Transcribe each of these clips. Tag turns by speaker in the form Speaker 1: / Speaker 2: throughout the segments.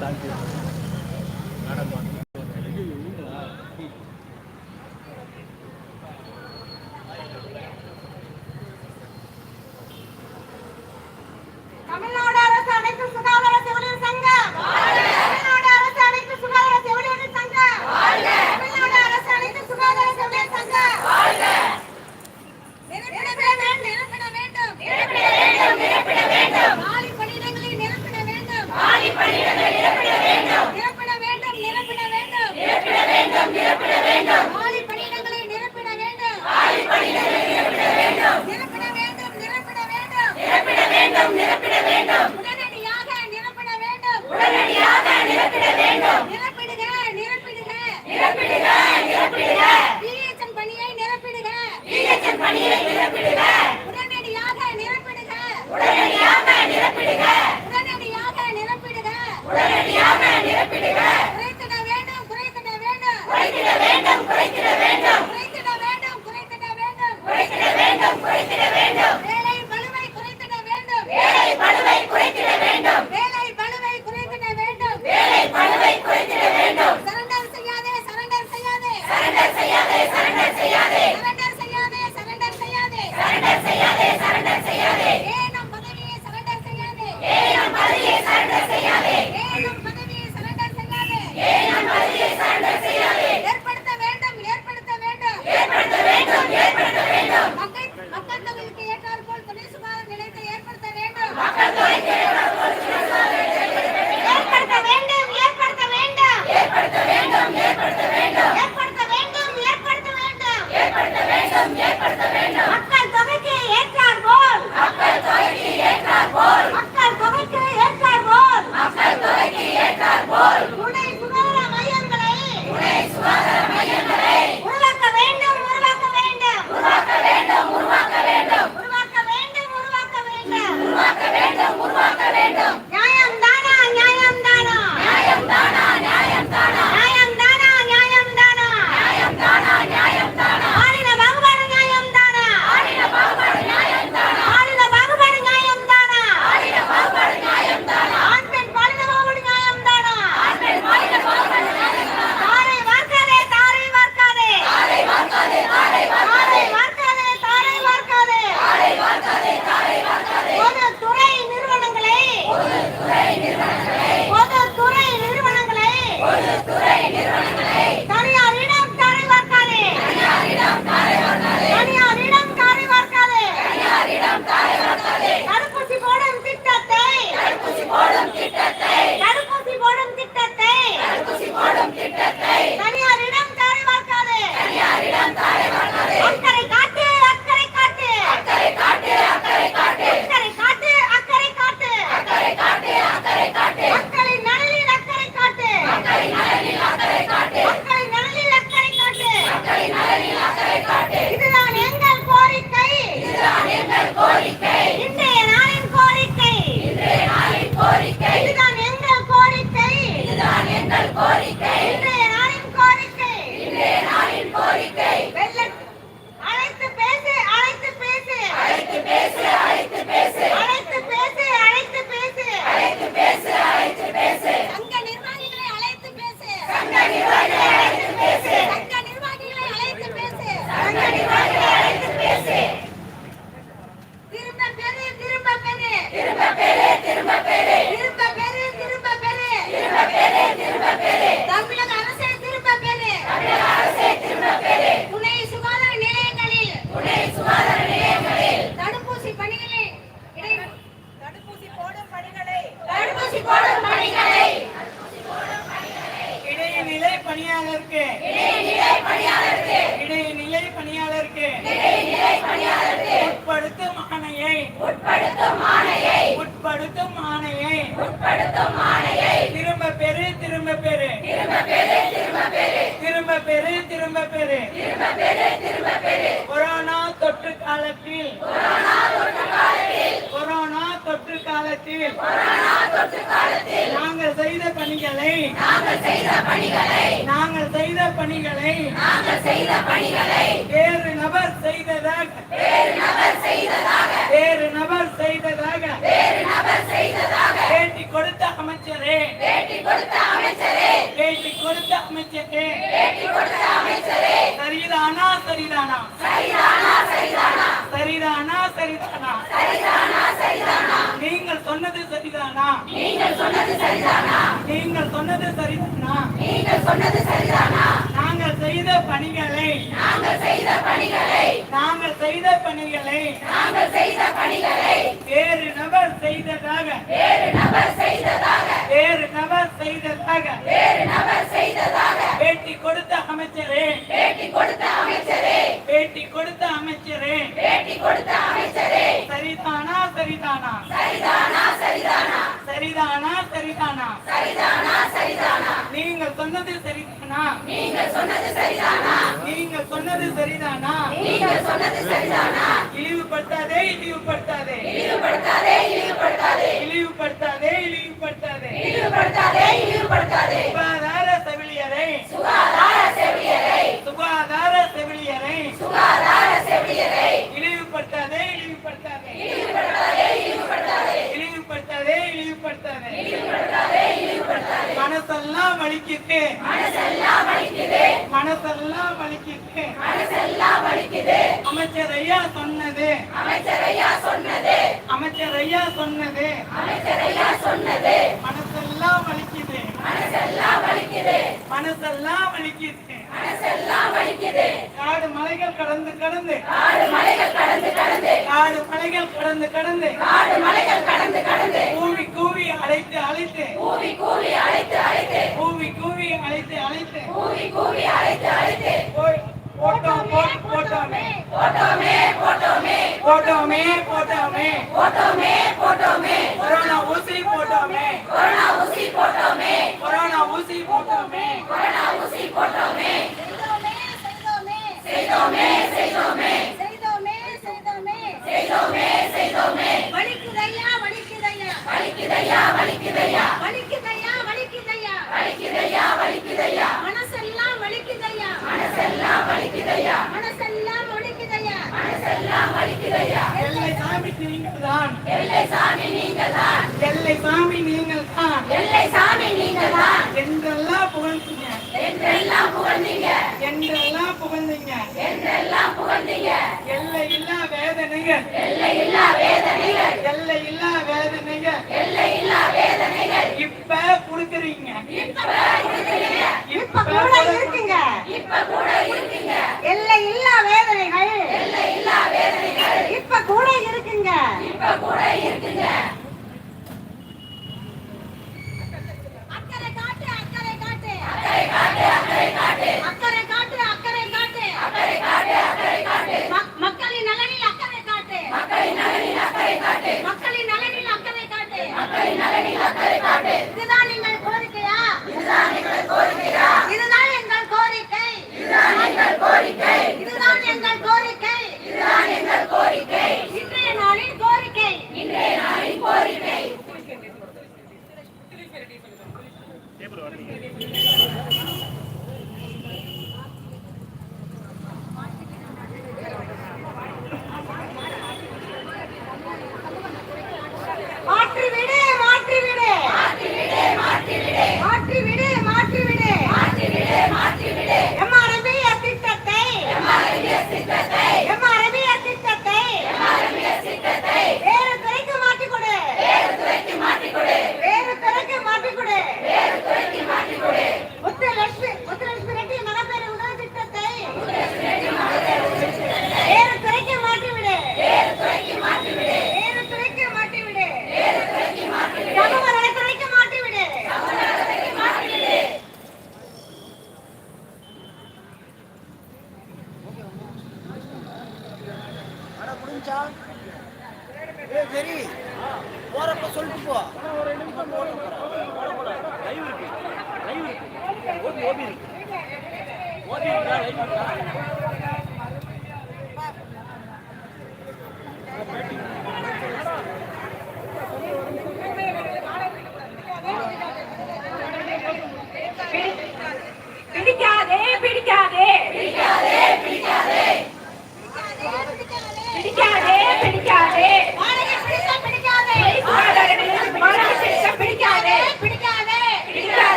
Speaker 1: Thank. திரும்ப பெறு திரும்ப பெறு திரும்ப பெறு திரும்ப பெறு திரும்ப
Speaker 2: பெறு திரும்ப பெறு
Speaker 1: திரும்ப
Speaker 2: பெறு கொரோனா தொற்று
Speaker 1: காலத்தில். கொரோனா தொற்று காலத்தில்.
Speaker 2: கொரோனா தொற்று காலத்தில். கொரோனா தொற்று காலத்தில். நாங்கள் செய்த பணிகளை.
Speaker 1: நாங்கள் செய்த பணிகளை.
Speaker 2: நாங்கள் செய்த பணிகளை.
Speaker 1: நாங்கள் செய்த பணிகளை.
Speaker 2: வேறு நபர் செய்ததாக.
Speaker 1: வேறு நபர் செய்ததாக.
Speaker 2: வேறு நபர் செய்ததாக.
Speaker 1: வேறு நபர் செய்ததாக. கொடுத்த அமைச்சரே.
Speaker 2: பேட்டி கொடுத்த அமைச்சரே.
Speaker 1: பேட்டி கொடுத்த அமைச்சரே.
Speaker 2: பேட்டி கொடுத்த அமைச்சரே. சரிதானா சரிதானா? சரிதானா சரிதானா? சரிதானா சரிதானா? சரிதானா சரிதானா? நீங்கள் சொன்னது சரிதானா? நீங்கள் சொன்னது சரிதானா? நீங்கள் சொன்னது சரிதானா? நீங்கள் சொன்னது சரிதானா? செய்த பணிகளை நாங்கள் செய்த பணிகளை வேறு நபர் செய்ததாக வேறு நபர் செய்ததாக பேட்டி கொடுத்த அமைச்சரே பேட்டி கொடுத்த அமைச்சரே சரிதானா சரிதானா? சரிதானா சரிதானா? நீங்கள் சொன்னது சரிதானா? நீங்கள் சொன்னது சரிதானா? இழிவுபடுத்தாதே இழிவுபடுத்தாதே. இழிவுபடுத்தாதே இழிவுபடுத்தாதே. சுகாதார செவிலியரை. சுகாதார செவிலியரை. இழிவுபடுத்தாதே. இழிவுபடுத்தாதே இழிவுபடுத்தாதே. இழிவுபடுத்தாதே மனசெல்லாம் வலிக்குது. மனசெல்லாம் வலிக்குது. அமைச்சர் ஐயா சொன்னது. அமைச்சர் ஐயா சொன்னது. மனசெல்லாம் வலிக்குது. மனசெல்லாம் வலிக்குது. காடு மலைகள் கடந்து கடந்து. காடு மலைகள் கடந்து கடந்து. கூவி கூவி அழைத்து அழைத்து. கூவி கூவி அழைத்து அழைத்து. போய் போட்டோம் போட்டு போட்டோமே. போட்டோமே போட்டோமே. கொரோனா ஊசி போட்டோமே. கொரோனா ஊசி போட்டோமே.
Speaker 1: செய்தோமே செய்தோமே செய்தோமே செய்தோமே செய்தோமே வலிக்குதையா வலிக்குதையா வலிக்குதையா வலிக்குதையா வலிக்குதையா வலிக்குதையா வலிக்குதையா மனசெல்லாம் வலிக்குதையா மனசெல்லாம் வலிக்குதையா மனசெல்லாம் வலிக்குதையா
Speaker 2: எல்லை சாமி நீங்கள் தான் எல்லை சாமி நீங்கள் தான் என்றெல்லாம் புகழ்ந்தீங்க. என்றெல்லாம் புகழ்ந்தீங்க எல்லை இல்லா வேதனைகள். எல்லை இல்லா வேதனைகள். இப்ப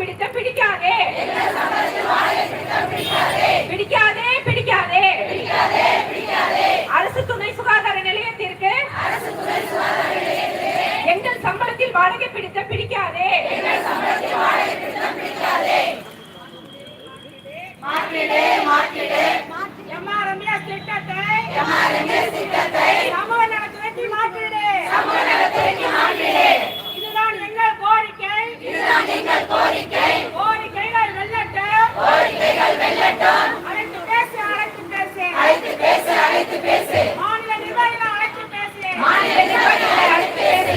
Speaker 3: பிடித்த பிடிக்காதே. பிடிக்காதே பிடிக்காதே. அரசு துணை சுகாதார நிலையத்திற்கு எங்கள் சம்பளத்தில் வாடகை பிடித்த பிடிக்காதே.
Speaker 2: மாற்றிடே மாற்றிடு. எம்ஆர்எம்எஸ் திட்டத்தை சமூக நலத்துறைக்கு மாற்றிடு இதுதான் எங்கள் கோரிக்கை கோரிக்கைகள் வெல்லட்டும் அழைத்து பேசு அழைத்து பேசு மாநில நிர்வாகிகள் அழைத்து பேசு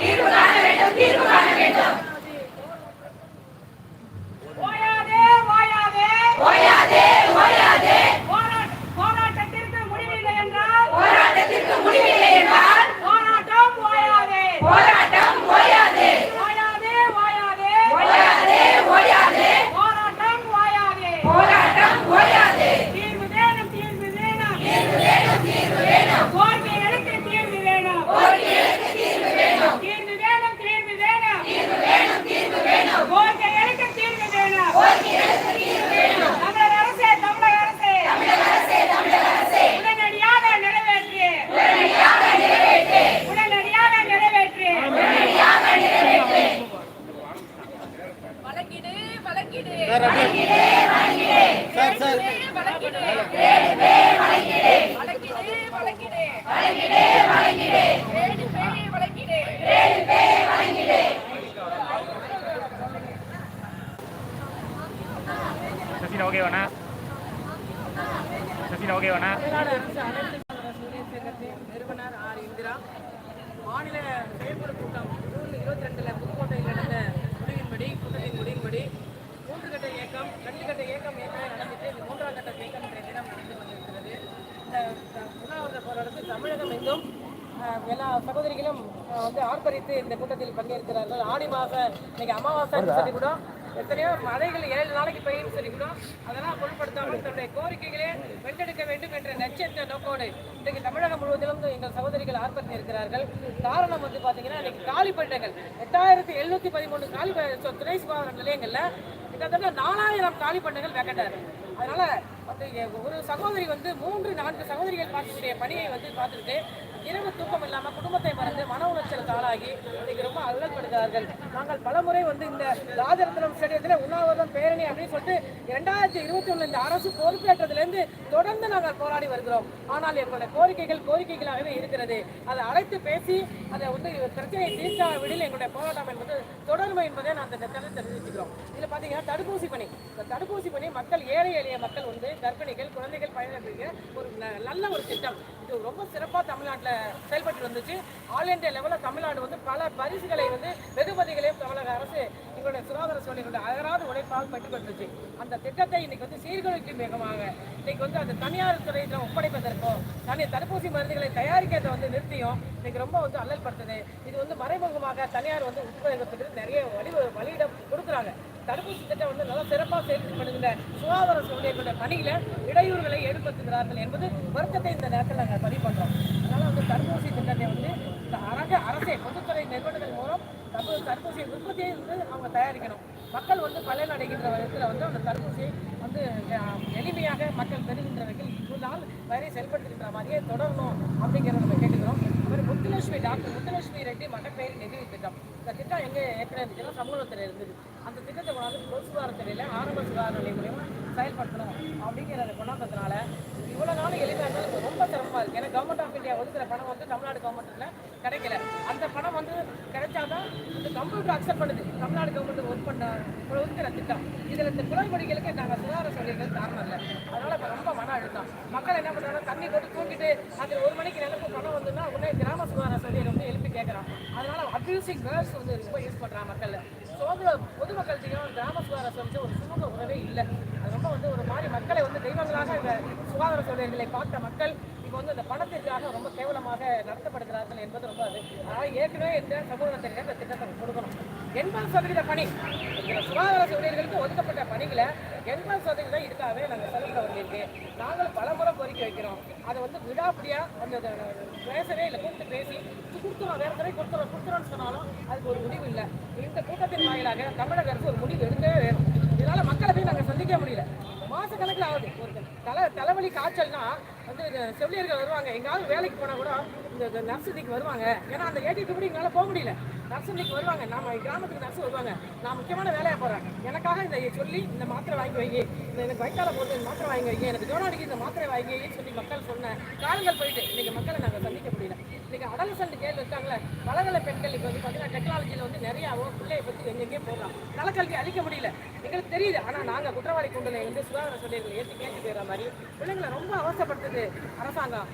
Speaker 2: தீர்வு காண வேண்டும் தீர்வு காண வேண்டும் ஓயாதே ஓயாதே போராட்ட- போராட்டத்திற்கு முடிவில்லை என்றால் போராட்டம் ஓயாதே ஓயாதே ஓயாதே போராட்டம் ஓயாதே தீர்வு வேணும் தீர்வு வேணும் கோரிக்கைகளுக்கு தீர்வு வேணும் தீர்வு வேணும் தீர்வு வேணும் கோரிக்கைகளுக்கு தீர்வு வேணும் தமிழக அரசே தமிழக அரசே உடனடியாக நிறைவேற்று உடனடியாக நிறைவேற்று
Speaker 3: வழங்கிடு வழங்கிடு
Speaker 4: சார் சார்
Speaker 3: வழங்கிடு வழங்கிடு வழங்கிடு வேடு பேய் வழங்கிடு
Speaker 5: சசினா ஓகேவாண்ணா சசினா ஓகேவாண்ணா
Speaker 6: தமிழ்நாடு அரசு அனைத்து சூரியன் சங்கத்தின் நிறுவனர் ஆர் இந்திரா மாநில செயற்குழு கூட்டம் ஜூன் இருபத்தி ரெண்டுல புதுக்கோட்டையில் நடந்த முடிவின்படி கூட்டத்தின் முடிவின்படி மூன்று கட்ட இயக்கம் ரெண்டு கட்ட இயக்கம் ஏற்கனவே நடந்துட்டு இந்த மூன்றாம் கட்ட இயக்கம் இன்றைய தினம் நடந்து கொண்டிருக்கிறது. இந்த உண்ணாவிரத போராட்டத்தில் தமிழகம் எங்கும் எல்லா சகோதரிகளும் வந்து ஆர்ப்பரித்து இந்த கூட்டத்தில் பங்கேற்கிறார்கள். ஆடி மாதம் இன்னைக்கு அமாவாசை கூட எத்தனையோ மழைகள் ஏழு நாளைக்கு பெய்யும் சொல்லி கூட அதெல்லாம் பொருட்படுத்தாமல் தன்னுடைய கோரிக்கைகளே வென்றெடுக்க வேண்டும் என்ற நட்சத்திர நோக்கோடு இன்றைக்கு தமிழகம் முழுவதிலும் எங்கள் சகோதரிகள் ஆர்ப்பரித்து இருக்கிறார்கள். காரணம் வந்து பார்த்தீங்கன்னா இன்னைக்கு காலிப்பட்டங்கள் எட்டாயிரத்தி எழுநூத்தி பதிமூணு காலி துணை சுகாதார நிலையங்களில் கிட்டத்தட்ட நாலாயிரம் காலிப்பட்டங்கள் வேக்கண்டாரு அதனால ஒரு சகோதரி வந்து மூன்று நான்கு சகோதரிகள் பார்க்கக்கூடிய பணியை வந்து பார்த்துட்டு இரவு தூக்கம் இல்லாமல் குடும்பத்தை மறந்து மன உளைச்சலுக்கு ஆளாகி இன்னைக்கு ரொம்ப அல்லல்படுகிறார்கள் நாங்கள் பலமுறை வந்து இந்த ராஜரத்னம் ஸ்டேடியத்தில் உண்ணாவிரதம் பேரணி அப்படின்னு சொல்லிட்டு இரண்டாயிரத்தி இருபத்தி ஒன்று இந்த அரசு பொறுப்பேற்றதுலேருந்து தொடர்ந்து நாங்கள் போராடி வருகிறோம். ஆனால் எங்களுடைய கோரிக்கைகள் கோரிக்கைகளாகவே இருக்கிறது. அதை அழைத்து பேசி அதை வந்து பிரச்சனையை தீர்க்காவிடில் எங்களுடைய போராட்டம் என்பது தொடரும் என்பதை நான் அந்த நேரத்தில் தெரிவிச்சுக்கிறோம். இதில் பார்த்தீங்கன்னா தடுப்பூசி பணி. இந்த தடுப்பூசி பணி மக்கள் ஏழை எளிய மக்கள் வந்து கர்ப்பிணிகள் குழந்தைகள் பயன்படுத்திய ஒரு ந- நல்ல ஒரு திட்டம். இது ரொம்ப சிறப்பாக தமிழ்நாட்டில் செயல்பட்டு வந்துச்சு. ஆல் இண்டியா லெவலில் தமிழ்நாடு வந்து பல பரிசுகளை வந்து வெகுமதிகளையும் தமிழக அரசு எங்களுடைய சுகாதார சூழலுடைய அகராத உழைப்பாக பெற்றுக்கொண்டுச்சு அந்த திட்டத்தை இன்னைக்கு வந்து சீர்குலைக்கும் வேகமாக இன்னைக்கு வந்து அந்த தனியார் துறையில ஒப்படைப்பதற்கும் தனி தடுப்பூசி மருந்துகளை தயாரிக்கிறத வந்து நிறுத்தியும் இன்னைக்கு ரொம்ப வந்து அல்லல்படுத்துது இது வந்து மறைமுகமாக தனியார் வந்து உட்பிரயோகத்துக்கு நிறைய வழி வழியிடம் கொடுக்குறாங்க. தடுப்பூசி திட்டம் வந்து நல்லா சிறப்பாக செயல்படுகின்ற சுகாதார சூழலுடைய பணியில் இடையூறுகளை ஏற்படுத்துகிறார்கள் என்பது வருத்தத்தை இந்த நேரத்தில் நாங்கள் பதிவு பண்ணுறோம் அதனால் வந்து தடுப்பூசி திட்டத்தை வந்து இந்த அரக அரசே பொதுத்துறை நிறுவனங்கள் மூலம் தடுப்பு தடுப்பூசி உற்பத்தியை வந்து அவங்க தயாரிக்கணும். மக்கள் வந்து பலன் அடைகின்ற விதத்தில் வந்து அந்த தடுப்பூசியை வந்து எளிமையாக மக்கள் பெறுகின்ற வகையில் இவ்வளவு வரை செயல்படுத்துகின்ற மாதிரியே தொடரணும் அப்படிங்கிறத நம்ம கேட்டுக்கிறோம். அப்புறம் முத்துலட்சுமி டாக்டர் முத்துலட்சுமி ரெட்டி மகப்பேறு நிதி திட்டம். இந்த திட்டம் எங்கே ஏற்கனவே இருந்துச்சுன்னா சமூகத்தில் இருந்தது. அந்த திட்டத்தை கொண்டாந்து பொது சுகாதாரத்துறையில் ஆரம்ப சுகாதார நிலையம் மூலயமா செயல்படுத்தணும் அப்படிங்கிறத கொண்டாந்ததுனால இவ்வளோ நாளும் எளிமையாக இருந்தாலும் ரொம்ப சிறப்பாக இருக்குது ஏன்னா கவர்மெண்ட் ஆஃப் இந்தியா ஒதுக்குற பணம் வந்து தமிழ்நாடு கவர்மெண்ட்டில் கிடைக்கல. அந்த பணம் வந்து கிடைச்சாதான் இந்த கம்ப்யூட்டர் அக்செப்ட் பண்ணுது. தமிழ்நாடு கவர்மெண்ட் ஒர்க் பண்ண ஒதுக்குற திட்டம். இதில் இந்த குளறுபடிகளுக்கு நாங்கள் சுகாதார சூழல்கள் காரணம் இல்லை. அதனால் இப்போ ரொம்ப மன அழுத்தம். மக்கள் என்ன பண்ணுறாங்க தண்ணி போட்டு தூக்கிட்டு அதில் ஒரு மணிக்கு நிலப்பு பணம் வந்துன்னா உடனே கிராம சுகாதார சதியை வந்து எழுப்பி கேட்குறான் அதனால் அப்யூசிங் வேர்ட்ஸ் வந்து ரொம்ப யூஸ் பண்ணுறான் மக்கள். சோதர பொதுமக்கள்கிட்டையும் கிராம சுகாதார சூழல் ஒரு சுமூக உறவே இல்லை. அது ரொம்ப வந்து ஒரு மாதிரி மக்களை வந்து தெய்வங்களாக இந்த சுகாதார சூழல்களை பார்த்த மக்கள் இப்போ வந்து அந்த பணத்திற்காக ரொம்ப கேவலமாக நடத்தப்படுகிறார்கள் என்பது ரொம்ப அது. ஆனால் ஏற்கனவே இந்த சமூகத்திற்கு இந்த திட்டத்தை கொடுக்கணும். எண்பது சதவீத பணி. இந்த சுகாதார ஊழியர்களுக்கு ஒதுக்கப்பட்ட பணிகளை எண்பது சதவீதம் இதுக்காகவே நாங்கள் செலவிட வேண்டியிருக்கு. நாங்கள் பலமுறை கோரிக்கை வைக்கிறோம். அதை வந்து விடாப்பிடியா அந்த பேசவே இல்லை. கூப்பிட்டு பேசி கொடுத்துருவோம் வேற துறை கொடுத்துறோம். கொடுத்துறோம்னு சொன்னாலும் அதுக்கு ஒரு முடிவு இல்லை. இந்த கூட்டத்தின் வாயிலாக தமிழக அரசு ஒரு முடிவு எடுக்கவே வேணும். இதனால மக்களை போய் நாங்கள் சந்திக்க முடியல. மாசக்கணக்கில் ஆகுது. ஒரு தலை தலைவலி காய்ச்சல்னா வந்து செவிலியர்கள் வருவாங்க. எங்காவது வேலைக்கு போனால் கூட இந்த நர்சதிக்கு வருவாங்க. ஏன்னா அந்த ஏடி கூட எங்களால் போக முடியல. நர்சதிக்கு வருவாங்க. நாம கிராமத்துக்கு நர்ஸ் வருவாங்க. நான் முக்கியமான வேலையை போகிறேன் எனக்காக இந்த சொல்லி இந்த மாத்திரை வாங்கி வைங்க. இந்த எனக்கு வைக்கால போட்டு இந்த மாத்திரை வாங்கி வைங்க. எனக்கு ஜோனாடிக்கு இந்த மாத்திரை வாங்கி சொல்லி மக்கள் சொன்னேன் காலங்கள் போயிட்டு இன்றைக்கி மக்களை நாங்கள் சந்திக்க முடியல. இன்னைக்கு அடலசன்ட் கேள்வி இருக்காங்களே வளர்களை பெண்கள் இப்போ வந்து பார்த்தீங்கன்னா டெக்னாலஜியில் வந்து நிறைய பிள்ளையை பற்றி எங்கெங்கே போகலாம் நலக்கல்வி அளிக்க முடியல. எங்களுக்கு தெரியுது. ஆனால் நாங்கள் குற்றவாளி கொண்டு வந்து சுகாதார சந்தைகளை ஏற்றி கேட்டு போயிடுற மாதிரி பிள்ளைங்களை ரொம்ப அவசரப்படுத்துது. அரசாங்கம்.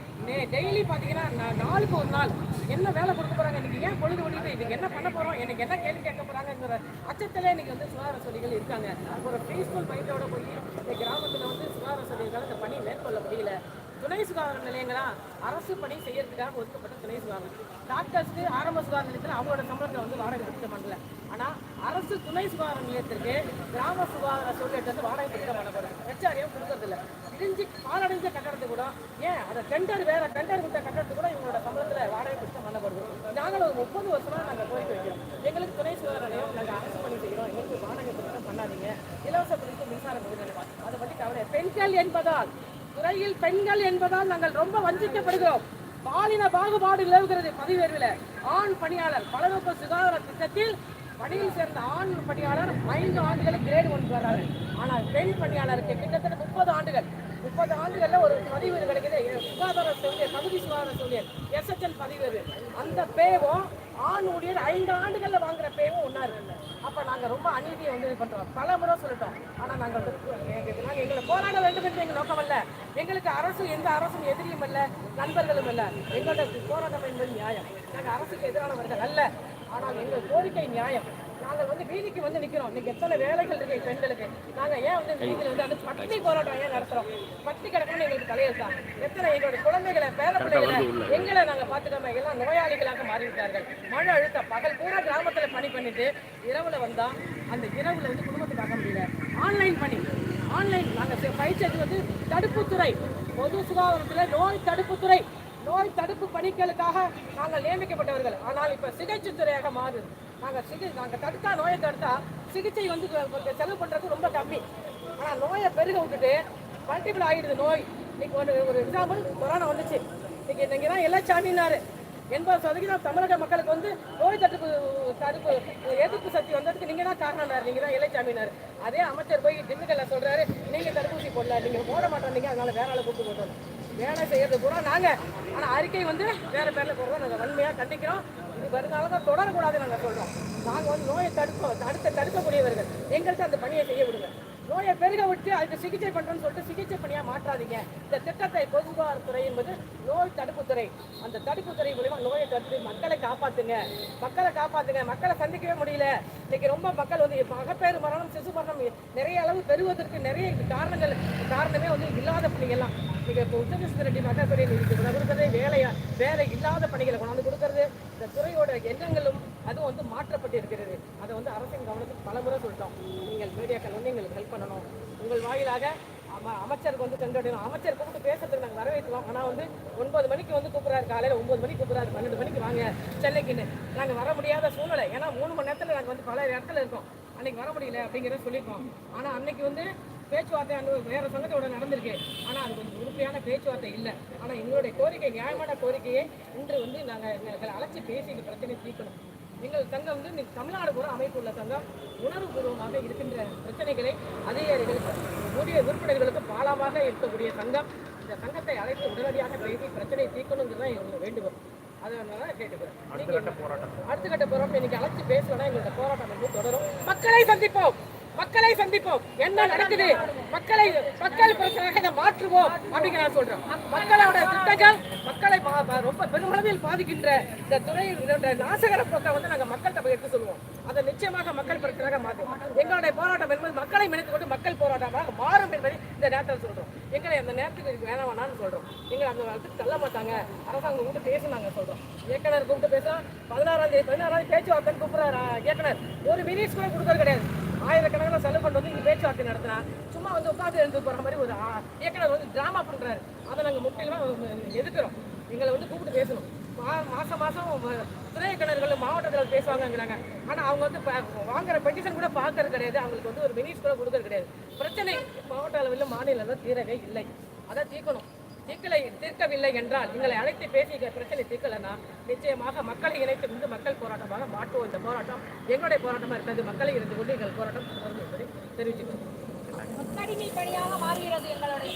Speaker 6: டெய்லி பார்த்தீங்கன்னா நாளுக்கு ஒரு நாள் என்ன வேலை கொடுக்க போகிறாங்க இன்னைக்கு ஏன் பொழுது ஒழியுது இதுக்கு என்ன பண்ண போகிறோம் எனக்கு என்ன கேள்வி கேட்க போகிறாங்கிற அச்சத்தில் இன்னைக்கு வந்து சுகாதார சொல்லிகள் இருக்காங்க. ஒரு பீஸ்ஃபுல் மைண்டோட போய் இந்த கிராமத்தில் வந்து சுகாதார சந்தைகளால் இந்த பணி மேற்கொள்ள முடியல துணை சுகாதார நிலையங்களா அரசு பணி செய்யறதுக்காக ஒதுக்கப்பட்ட துணை சுகாதாரம். டாக்டர்ஸ்க்கு ஆரம்ப சுகாதார நிலையத்தில் அவங்களோட சம்பளத்தை வந்து வாடகை கொடுக்க பண்ணல ஆனால் அரசு துணை சுகாதார நிலையத்திற்கு கிராம சுகாதார சூழ்நிலை வாடகை கொடுக்க பண்ணப்படுது ஹெச்ஆரியும் கொடுக்கறதில்ல பிரிஞ்சு இடிஞ்சு பாலடைஞ்ச கட்டடத்து கூட ஏன் அந்த டெண்டர் வேற டெண்டர் கொடுத்த கட்டடத்து கூட இவங்களோட சம்பளத்தில் வாடகை கொடுத்து பண்ணப்படுது நாங்கள் ஒரு முப்பது வருஷமாக நாங்கள் கோரிக்கை வைக்கிறோம். எங்களுக்கு துணை சுகாதார நிலையம் நாங்கள் அரசு பணி செய்கிறோம் எங்களுக்கு வாடகை கொடுக்க பண்ணாதீங்க. இலவச குறித்து மின்சாரம் கொடுங்க அதை பற்றி கவலை. பெண்கள் என்பதால் துறையில் பெண்கள் என்பதால் நாங்கள் ரொம்ப வஞ்சிக்கப்படுகிறோம். பாலின பாகுபாடு நிலவுகிறது பதவி ஆண் பணியாளர் பலநோக்க சுகாதார திட்டத்தில் பணியில் சேர்ந்த ஆண் பணியாளர் ஐந்து ஆண்டுகள் கிரேடு ஒன்று வர்றாரு. ஆனால் பெண் பணியாளருக்கு கிட்டத்தட்ட முப்பது ஆண்டுகள். முப்பது ஆண்டுகள்ல ஒரு பதிவு கிடைக்குது. சுகாதார செவிலியர் பகுதி சுகாதார செவிலியர் எஸ்எச்எல் பதிவு அந்த பேவும் ஆண் ஊழியர் ஐந்து ஆண்டுகள்ல வாங்குற பேவும் ஒன்றா இருக்கு. அப்போ நாங்கள் ரொம்ப அநீதியை வந்து இது பண்றோம். பல முறை சொல்லிட்டோம். ஆனால் நாங்கள் வந்து எங்களை போராட வேண்டும் என்று எங்கள் நோக்கம் அல்ல. எங்களுக்கு அரசு எந்த அரசும் எதிரியும் அல்ல நண்பர்களும் அல்ல. எங்களோட போராட்டம் என்பது நியாயம். நாங்கள் அரசுக்கு எதிரானவர்கள் அல்ல. ஆனால் எங்கள் கோரிக்கை நியாயம். நாங்கள் வந்து வீதிக்கு வந்து நிக்கிறோம். இன்னைக்கு எத்தனை வேலைகள் இருக்கு பெண்களுக்கு நாங்க ஏன் வந்து வீதியில் வந்து அந்த பட்டி போராட்டம் ஏன் நடத்துறோம்? பட்டி கிடக்கணும்னு எங்களுக்கு தலையெழுத்தா? எத்தனை எங்களோட குழந்தைகளை பேர பிள்ளைகளை எங்களை நாங்க பார்த்துக்காம எல்லாம் நோயாளிகளாக மாறிவிட்டார்கள். மழை அழுத்தம் பகல் பூரா கிராமத்துல பணி பண்ணிட்டு இரவுல வந்தா அந்த இரவுல வந்து குடும்பத்தை பார்க்க முடியல. ஆன்லைன் பணி. ஆன்லைன் நாங்க செ- பயிற்சியது வந்து தடுப்புத்துறை. பொது சுகாதாரத்துல நோய் தடுப்புத்துறை. நோய் தடுப்பு பணிகளுக்காக நாங்கள் நியமிக்கப்பட்டவர்கள். ஆனால் இப்ப சிகிச்சை துறையாக மாறுது. நாங்கள் சிகி நாங்கள் தடுத்தா நோயை தடுத்தா சிகிச்சை வந்து கொஞ்சம் செலவு பண்ணுறது ரொம்ப கம்மி. ஆனால் நோயை பெருக விட்டுட்டு மல்டிபிள் ஆகிடுது நோய். இன்னைக்கு ஒரு ஒரு எக்ஸாம்பிள் கொரோனா வந்துச்சு. இன்னைக்கு நீங்க தான் எல்லா சாமினார் எண்பது சதவீதம் தமிழக மக்களுக்கு வந்து நோய் தடுப்பு தடுப்பு எதிர்ப்பு சக்தி வந்ததுக்கு நீங்கள் தான் காரணம்னாரு. நீங்கள் தான் இலைச்சாமினாரு அதே அமைச்சர் போய் திண்டுக்கல்ல சொல்கிறாரு நீங்கள் தடுப்பூசி போடல நீங்கள் போட மாட்டோம் அதனால வேற ஆளை கூப்பிட்டு போட்டோம். வேலை செய்யறது கூட நாங்கள் ஆனால் அறிக்கை வந்து வேறு பேரில் போடுறோம். நாங்கள் வன்மையாக கண்டிக்கிறோம். வருங்காலம் தான் தொடரக்கூடாது நாங்கள் சொல்கிறோம் நாங்கள் வந்து நோயை தடுப்போம் தடுத்த தடுக்கக்கூடியவர்கள். எங்கள்கிட்ட அந்த பணியை செய்ய விடுங்க. நோயை பெருக விட்டு அதுக்கு சிகிச்சை பண்ணுறோம்னு சொல்லிட்டு சிகிச்சை பணியாக மாற்றாதீங்க. இந்த திட்டத்தை பொதுவாரத்துறை என்பது நோய் தடுப்புத்துறை அந்த தடுப்புத்துறை மூலிமா நோயை தடுத்து மக்களை காப்பாற்றுங்க மக்களை காப்பாற்றுங்க மக்களை சந்திக்கவே முடியல. இன்னைக்கு ரொம்ப மக்கள் வந்து மகப்பேறு மரணம் சிசு மரணம் நிறைய அளவு பெறுவதற்கு நிறைய காரணங்கள் காரணமே வந்து இல்லாத பணிகள்லாம். இன்னைக்கு இப்போ உத்தரப்பிரதேச ரெட்டி மகப்பேறு கொடுக்கறதே வேலையா வேலை இல்லாத பணிகளை கொண்டாந்து இந்த துறையோட எண்ணங்களும் அதுவும் வந்து மாற்றப்பட்டு இருக்கிறது அதை வந்து அரசின் கவனத்துக்கு பலமுறை சொல்லிட்டோம். நீங்கள் மீடியாக்கள் வந்து எங்களுக்கு ஹெல்ப் பண்ணணும். உங்கள் வாயிலாக அம- அமைச்சருக்கு வந்து சென்றடையணும் அமைச்சர் கூப்பிட்டு பேசுறதுக்கு நாங்கள் வரவேற்கிறோம் ஆனால் வந்து ஒன்பது மணிக்கு வந்து கூப்பிட்றாரு. காலையில் ஒன்பது மணிக்கு கூப்பிட்றாரு. பன்னெண்டு மணிக்கு வாங்க. சென்னைக்குன்னு. நாங்கள் வர முடியாத சூழ்நிலை. ஏன்னா மூணு மணி நேரத்தில் நாங்கள் வந்து பல இடத்துல இருக்கோம். அன்னைக்கு வர முடியல அப்படிங்கிறத சொல்லியிருக்கோம். ஆனால் அன்னைக்கு வந்து பேச்சுவார்த்தை அனு வேற சங்கத்தோட நடந்திருக்கு. ஆனால் அது கொஞ்சம் உறுதியான பேச்சுவார்த்தை இல்லை. ஆனால் எங்களுடைய கோரிக்கை நியாயமான கோரிக்கையை இன்று வந்து நாங்கள் அழைச்சி பேசி இந்த பிரச்சனையை தீர்க்கணும். எங்கள் சங்கம் வந்து இன்னைக்கு தமிழ்நாடு பூரா அமைப்புள்ள சங்கம். உணர்வுபூர்வமாக இருக்கின்ற பிரச்சனைகளை அதிகாரிகளுக்கு ஊதிய உறுப்பினர்களுக்கு பாலமாக இருக்கக்கூடிய சங்கம். இந்த சங்கத்தை அழைத்து உடனடியாக பேசி பிரச்சனையை தீர்க்கணுங்கிறது தான் எங்களுக்கு வேண்டுகோள். அதனால கேட்டுக்கிறேன். அடுத்த கட்ட போராட்டம். அடுத்த கட்ட போராட்டம். இன்னைக்கு அழைச்சு பேசணும்னா எங்களோட போராட்டம் வந்து தொடரும். மக்களை சந்திப்போம். மக்களை சந்திப்போம். என்ன நடக்குது? மக்களை மக்கள் பிரச்சனையாக இதை மாற்றுவோம் அப்படிங்கிற நான் சொல்றேன். மக்களோட திட்டங்கள் மக்களை ரொம்ப பெருமளவில் பாதிக்கின்ற இந்த துறை இதோட நாசகர போக்கை வந்து நாங்கள் மக்கள்கிட்ட போய் எடுத்து சொல்லுவோம். அதை நிச்சயமாக மக்கள் பிரச்சனையாக மாற்றும் எங்களுடைய போராட்டம் என்பது மக்களை நினைத்து கொண்டு மக்கள் போராட்டமாக மாறும் என்பதை இந்த நேரத்தில் சொல்றோம். எங்களை அந்த நேரத்துக்கு இதுக்கு வேணாம் வேணாம்னு சொல்கிறோம் எங்களை அந்த நேரத்துக்கு தள்ள மாட்டாங்க. அரசாங்கம் கூப்பிட்டு பேசுனாங்க சொல்கிறோம் இயக்குனர் கூப்பிட்டு பேச பதினாறாம் தேதி பதினாறாம் பேச்சுவார்த்தைன்னு கூப்பிட்றாரு இயக்குனர். ஒரு மினிட்ஸ் கூட கொடுக்கறது கிடையாது. ஆயிரக்கணக்கில் செலவு கொண்டு வந்து இங்கே பேச்சுவார்த்தை நடத்தினா சும்மா வந்து உட்காந்து எழுந்து போகிற மாதிரி ஒரு இயக்குனர் வந்து டிராமா பண்ணுறாரு அதை நாங்கள் முற்றிலுமா எதுக்குறோம் எங்களை வந்து கூப்பிட்டு பேசணும். மா மாசம் மாசம் துறை துணை மாவட்டத்தில் பேசுவாங்கங்கிறாங்க. ஆனால் அவங்க வந்து ப- வாங்குற பெட்டிஷன் கூட பார்க்கறது கிடையாது. அவங்களுக்கு வந்து ஒரு மினிஸ் கூட கொடுக்கறது கிடையாது. பிரச்சனை மாவட்ட அளவில் மாநில அளவில் தீரவே இல்லை. அதை தீர்க்கணும். தீர்க்கலை தீர்க்கவில்லை என்றால் எங்களை அழைத்து பேசி பிரச்சனை தீர்க்கலைன்னா நிச்சயமாக மக்களை இணைத்து வந்து மக்கள் போராட்டமாக மாற்றுவோம். இந்த போராட்டம் எங்களுடைய போராட்டமாக இருக்கிறது. மக்களை இருந்து கொண்டு எங்கள் போராட்டம் தொடரும் என்பதை தெரிவிச்சுக்கிறோம்.
Speaker 3: மாறுகிறது எங்களுடைய